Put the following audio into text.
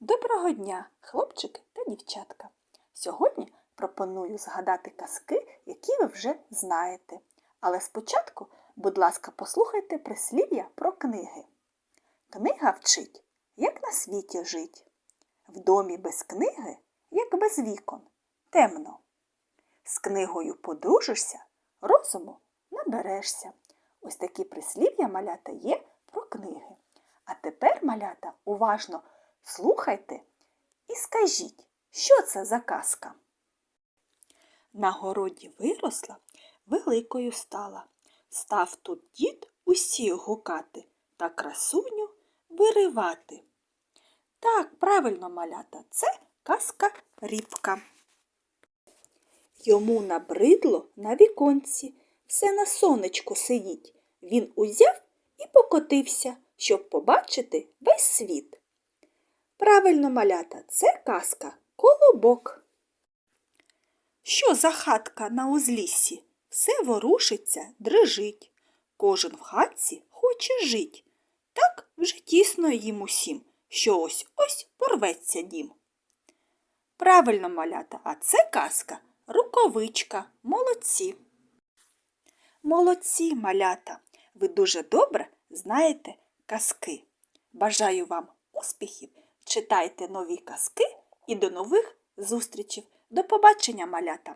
Доброго дня, хлопчики та дівчатка! Сьогодні пропоную згадати казки, які ви вже знаєте. Але спочатку, будь ласка, послухайте прислів'я про книги. Книга вчить, як на світі жить. В домі без книги, як без вікон, темно. З книгою подружишся, розуму наберешся. Ось такі прислів'я малята є про книги. А тепер, малята, уважно слухайте і скажіть, що це за казка? На городі виросла, великою стала. Став тут дід усіх гукати та красуню виривати. Так, правильно, малята, це казка рібка. Йому набридло на віконці, все на сонечку сидіть. Він узяв і покотився, щоб побачити весь світ. Правильно, малята, це казка колобок. Що за хатка на узліссі? Все ворушиться, дрижить. Кожен в хатці хоче жить. Так вже тісно їм усім, що ось ось порветься дім. Правильно, малята, а це казка рукавичка. Молодці. Молодці, малята. Ви дуже добре знаєте казки. Бажаю вам успіхів, читайте нові казки і до нових зустрічей. До побачення, малята!